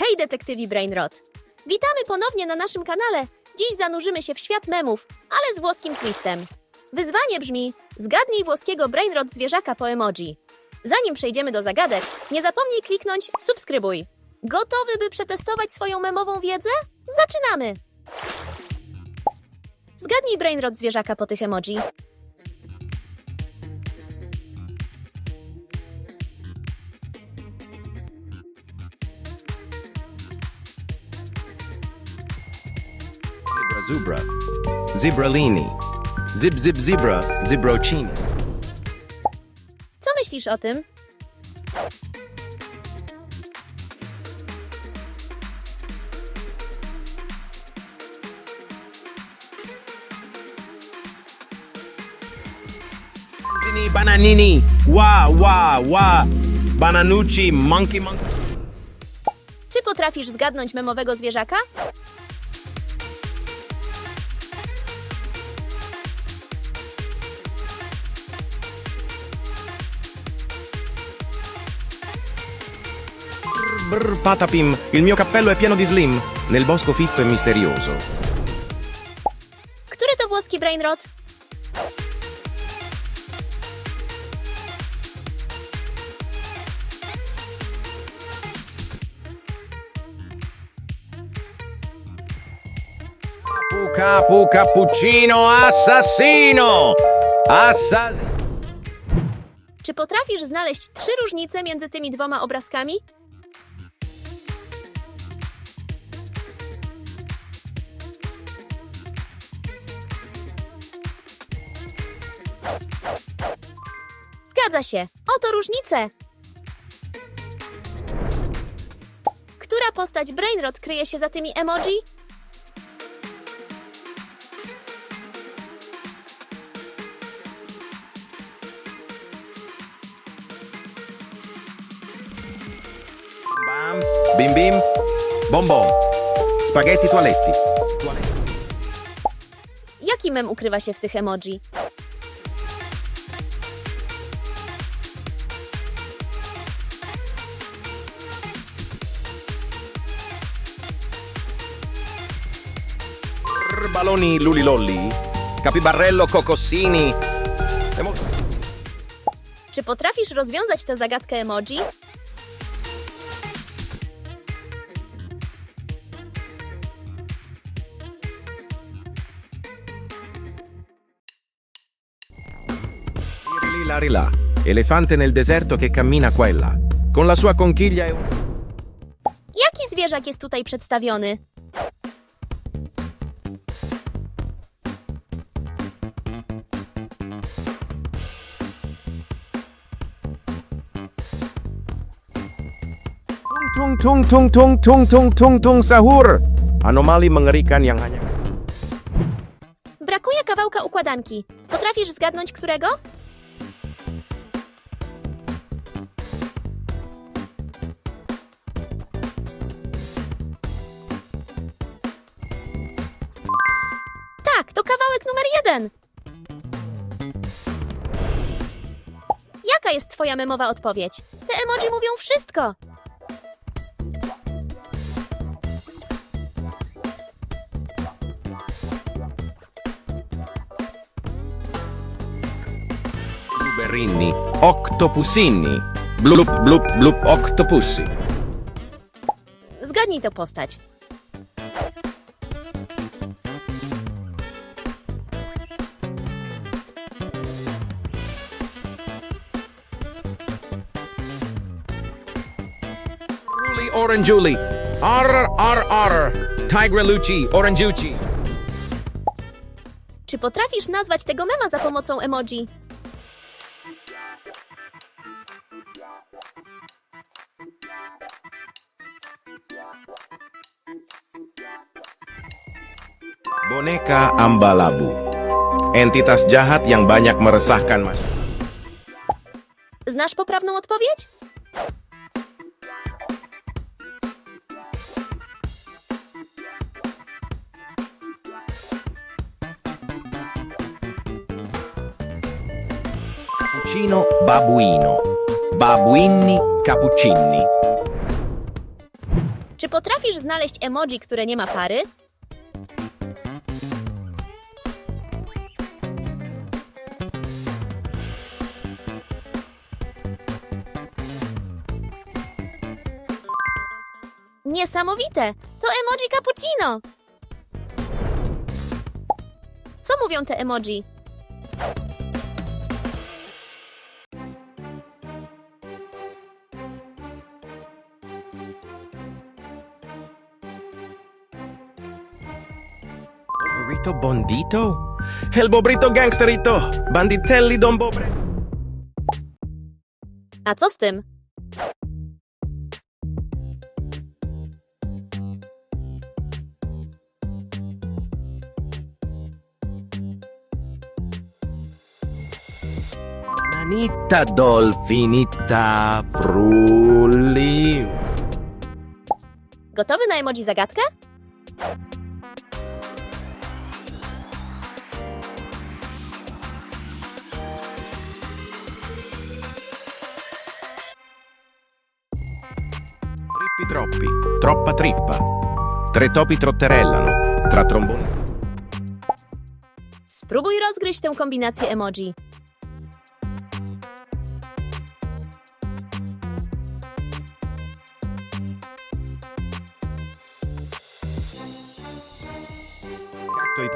Hej, detektywi Brainrot! Witamy ponownie na naszym kanale. Dziś zanurzymy się w świat memów, ale z włoskim twistem. Wyzwanie brzmi: zgadnij włoskiego Brainrot zwierzaka po emoji. Zanim przejdziemy do zagadek, nie zapomnij kliknąć subskrybuj. Gotowy, by przetestować swoją memową wiedzę? Zaczynamy! Zgadnij Brainrot zwierzaka po tych emoji. Zubra. Zibralini. Zib zib zebra. Zibrocini. Co myślisz o tym? Zini bananini. Wa wa wa. Bananucci monkey monkey. Czy potrafisz zgadnąć memowego zwierzaka? Brr patapim. Il mio cappello è pieno di slim. Nel bosco fitto e misterioso. Który to włoski brainrot? Capu cappuccino assassino. Assassino. Czy potrafisz znaleźć trzy różnice między tymi dwoma obrazkami? Zgadza się. Oto różnice. Która postać Brainrot kryje się za tymi emoji? Bim bim. Bom bom. Spaghetti toaletti. Jaki mem ukrywa się w tych emoji? Brr, Baloni lulilolli. Capibarello cocossini. Emo- Czy potrafisz rozwiązać tę zagadkę emoji? Lì, là. Elefante nel deserto che cammina qua e là. Con la sua conchiglia e un... Jaki zwierzak jest tutaj przedstawiony? Tung tung tung tung tung tung tung sahur. Anomali mengerikan yang hanya... Brakuje kawałka układanki. Potrafisz zgadnąć którego? Tak, to kawałek numer jeden. Jaka jest twoja memowa odpowiedź? Te emoji mówią wszystko. Bluberrini. Octopusini. Blup blup blup octopussi. Zgadnij tę postać. Ruli orangiuli. Arr arr arr. Tigrelucci orangiucci. Czy potrafisz nazwać tego mema za pomocą emoji? Boneka Ambalabu. Entitas jahat yang banyak meresahkan masyarakat. Znasz poprawną odpowiedź? Cappuccino babuino. Babuini cappuccini. Czy potrafisz znaleźć emoji, które nie ma pary? Niesamowite! To emoji cappuccino! Co mówią te emoji? Burrito bondito? El bobrito gangsterito! Banditelli don bobre! A co z tym? Nanita dolfinita frulli. Gotowy na emoji zagadkę? Trippi troppi, troppa trippa. Tre topi trotterellano, tra tromboni. Spróbuj rozgryźć tę kombinację emoji.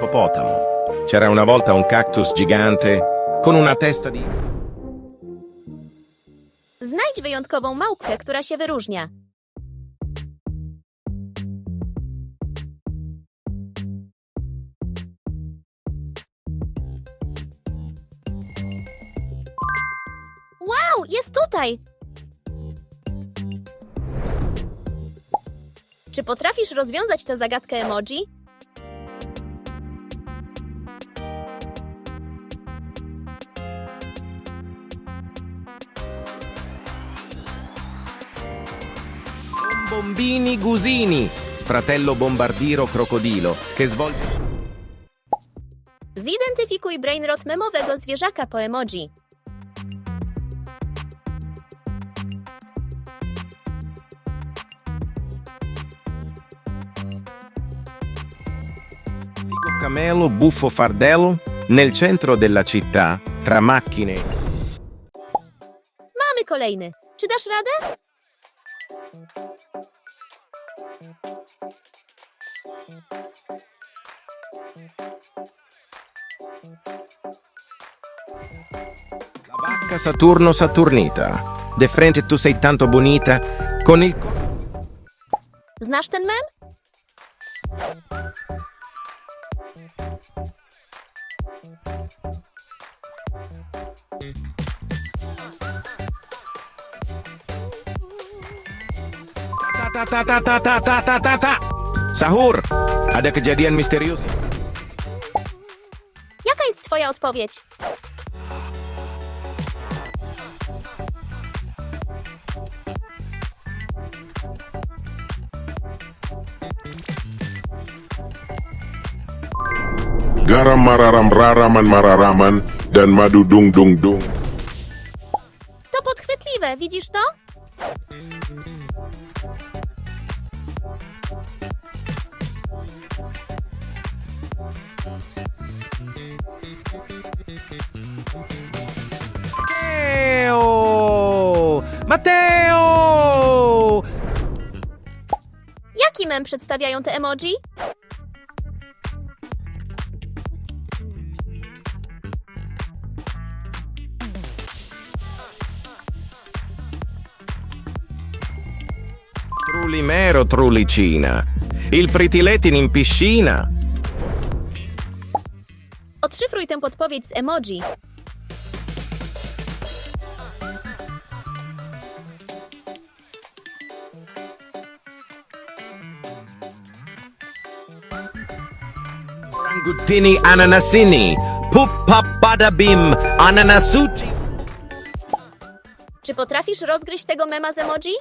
Ippopotamo. C'era una volta un cactus gigante con una testa di... Znajdź wyjątkową małpkę, która się wyróżnia. Wow, jest tutaj! Czy potrafisz rozwiązać tę zagadkę emoji? Bombini Gusini, fratello bombardiro crocodilo, che svolge... Zidentyfikuj brainrot memowego zwierzaka po emoji. Camelo, buffo fardello, nel centro della città, tra macchine... Mamy kolejny. Czy dasz radę? La vacca Saturno Saturnita. De frente tu sei tanto bonita, con il... co- Znasz ten mem? Ta ta ta ta ta ta ta ta ta. Sahur, ada kejadian misterius. Jaka jest twoja odpowiedź? Garam mararam raraman mararaman dan madu dung dung dung. To podchwytliwe, widzisz to? Przedstawiają te emoji? Trulimero trulicina. Il pritiletin in piscina. Odszyfruj tę podpowiedź z emoji. Rangutini ananasini. Pup pap bada bim. Ananasuci. Czy potrafisz rozgryźć tego mema z emoji?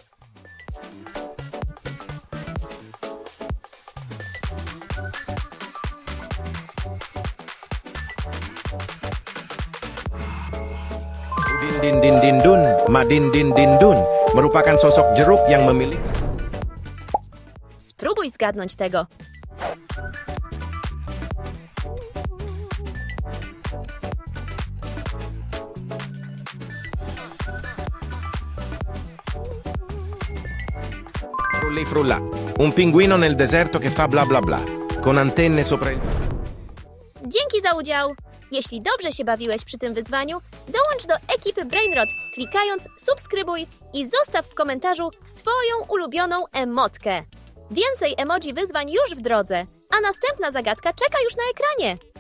Din din din dun. Madin din din dun. Merupakan sosok jeruk yang memiliki Spróbuj zgadnąć tego. Un pinguino nel deserto che fa bla bla bla. Con antenne sopra il... Dzięki za udział! Jeśli dobrze się bawiłeś przy tym wyzwaniu, dołącz do ekipy Brainrot, klikając subskrybuj i zostaw w komentarzu swoją ulubioną emotkę. Więcej emoji wyzwań już w drodze, a następna zagadka czeka już na ekranie.